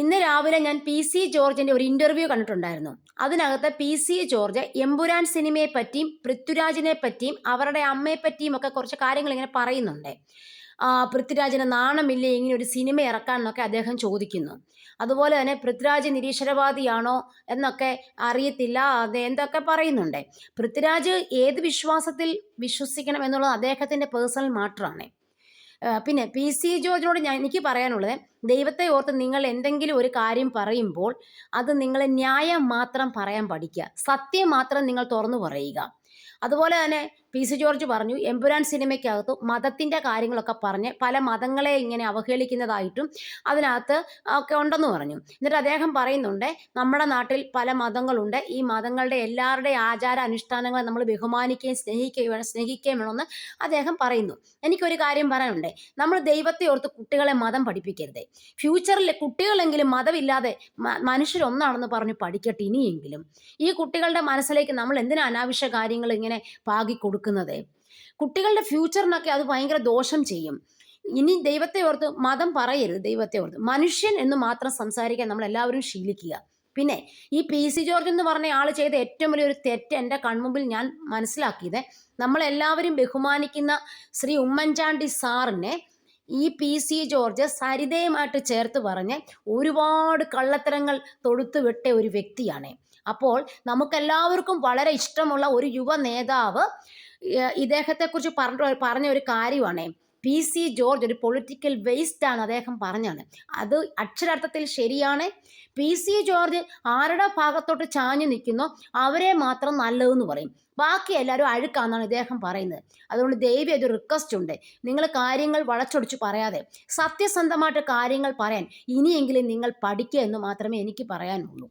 ഇന്ന് രാവിലെ ഞാൻ പി സി ജോർജിന്റെ ഒരു ഇന്റർവ്യൂ കണ്ടിട്ടുണ്ടായിരുന്നു. അതിനകത്ത് പി സി ജോർജ് എമ്പുരാൻ സിനിമയെ പറ്റിയും പൃഥ്വിരാജിനെ പറ്റിയും അവരുടെ അമ്മയെ പറ്റിയും ഒക്കെ കുറച്ച് കാര്യങ്ങൾ ഇങ്ങനെ പറയുന്നുണ്ട്. പൃഥ്വിരാജിന് നാണമില്ലേ ഇങ്ങനെ ഒരു സിനിമ ഇറക്കാൻ എന്നൊക്കെ അദ്ദേഹം ചോദിക്കുന്നു. അതുപോലെ തന്നെ പൃഥ്വിരാജ് നിരീശ്വരവാദിയാണോ എന്നൊക്കെ അറിയത്തില്ല അത് എന്തൊക്കെ പറയുന്നുണ്ട്. പൃഥ്വിരാജ് ഏത് വിശ്വാസത്തിൽ വിശ്വസിക്കണം എന്നുള്ളത് അദ്ദേഹത്തിന്റെ പേഴ്സണൽ മാറ്ററാണ് പിന്നെ പി സി ജോർജിനോട് ഞാൻ എനിക്ക് പറയാനുള്ളത് ദൈവത്തെ ഓർത്ത് നിങ്ങൾ എന്തെങ്കിലും ഒരു കാര്യം പറയുമ്പോൾ അത് നിങ്ങളെ ന്യായം മാത്രം പറയാൻ പഠിക്കുക. സത്യം മാത്രം നിങ്ങൾ തുറന്നു പറയുക. അതുപോലെ തന്നെ പി സി ജോർജ് പറഞ്ഞു എമ്പുരാൻ സിനിമയ്ക്കകത്ത് മതത്തിന്റെ കാര്യങ്ങളൊക്കെ പറഞ്ഞ് പല മതങ്ങളെ ഇങ്ങനെ അവഹേളിക്കുന്നതായിട്ടും അതിനകത്ത് ഒക്കെ ഉണ്ടെന്ന് പറഞ്ഞു. എന്നിട്ട് അദ്ദേഹം പറയുന്നുണ്ട് നമ്മുടെ നാട്ടിൽ പല മതങ്ങളുണ്ട്. ഈ മതങ്ങളുടെ എല്ലാവരുടെയും ആചാര അനുഷ്ഠാനങ്ങളെ നമ്മൾ ബഹുമാനിക്കുകയും സ്നേഹിക്കുകയും സ്നേഹിക്കുകയും വേണമെന്ന് അദ്ദേഹം പറയുന്നു. എനിക്കൊരു കാര്യം പറയാനുണ്ട്. നമ്മൾ ദൈവത്തെ ഓർത്ത് കുട്ടികളെ മതം പഠിപ്പിക്കരുത്. ഫ്യൂച്ചറിൽ കുട്ടികളെങ്കിലും മതമില്ലാതെ മനുഷ്യരൊന്നാണെന്ന് പറഞ്ഞ് പഠിക്കട്ടെ ഇനിയെങ്കിലും. ഈ കുട്ടികളുടെ മനസ്സിലേക്ക് നമ്മൾ എന്തിനാ അനാവശ്യ കാര്യങ്ങൾ ഇങ്ങനെ പാകി കൊടുക്കുന്നത്. കുട്ടികളുടെ ഫ്യൂച്ചറിനൊക്കെ അത് ഭയങ്കര ദോഷം ചെയ്യും. ഇനി ദൈവത്തെ ഓർത്ത് മതം പറയരുത് ദൈവത്തെ ഓർത്ത്. മനുഷ്യൻ എന്ന് മാത്രം സംസാരിക്കാൻ നമ്മൾ എല്ലാവരും ശീലിക്കുക. പിന്നെ ഈ പി സി ജോർജ് എന്ന് പറഞ്ഞ ആൾ ചെയ്ത ഏറ്റവും വലിയൊരു തെറ്റ് എന്റെ കൺമുമ്പിൽ ഞാൻ മനസ്സിലാക്കിയത്. നമ്മളെല്ലാവരും ബഹുമാനിക്കുന്ന ശ്രീ ഉമ്മൻചാണ്ടി സാറിനെ ഈ പി സി ജോർജ് സരിതയുമായിട്ട് ചേർത്ത് പറഞ്ഞ് ഒരുപാട് കള്ളത്തരങ്ങൾ തൊടുത്തു വിട്ട ഒരു വ്യക്തിയാണ്. അപ്പോൾ നമുക്കെല്ലാവർക്കും വളരെ ഇഷ്ടമുള്ള ഒരു യുവ നേതാവ് ഇദ്ദേഹത്തെക്കുറിച്ച് പറഞ്ഞ പറഞ്ഞ ഒരു കാര്യമാണ്. പി. സി. ജോർജ് ഒരു പൊളിറ്റിക്കൽ വേസ്റ്റ് ആണ് അദ്ദേഹം പറഞ്ഞാണ് അത് അക്ഷരാർത്ഥത്തിൽ ശരിയാണ്. പി. സി. ജോർജ് ആരുടെ ഭാഗത്തോട്ട് ചാഞ്ഞു നിൽക്കുന്നോ അവരെ മാത്രം നല്ലതെന്ന് പറയും. ബാക്കി എല്ലാവരും അഴുക്കാന്നാണ് ഇദ്ദേഹം പറയുന്നത്. അതുകൊണ്ട് ദൈവം ഒരു റിക്വസ്റ്റ് ഉണ്ട്. നിങ്ങൾ കാര്യങ്ങൾ വളച്ചൊടിച്ച് പറയാതെ സത്യസന്ധമായിട്ട് കാര്യങ്ങൾ പറയാൻ ഇനിയെങ്കിലും നിങ്ങൾ പഠിക്കുക എന്ന് മാത്രമേ എനിക്ക് പറയാനുള്ളൂ.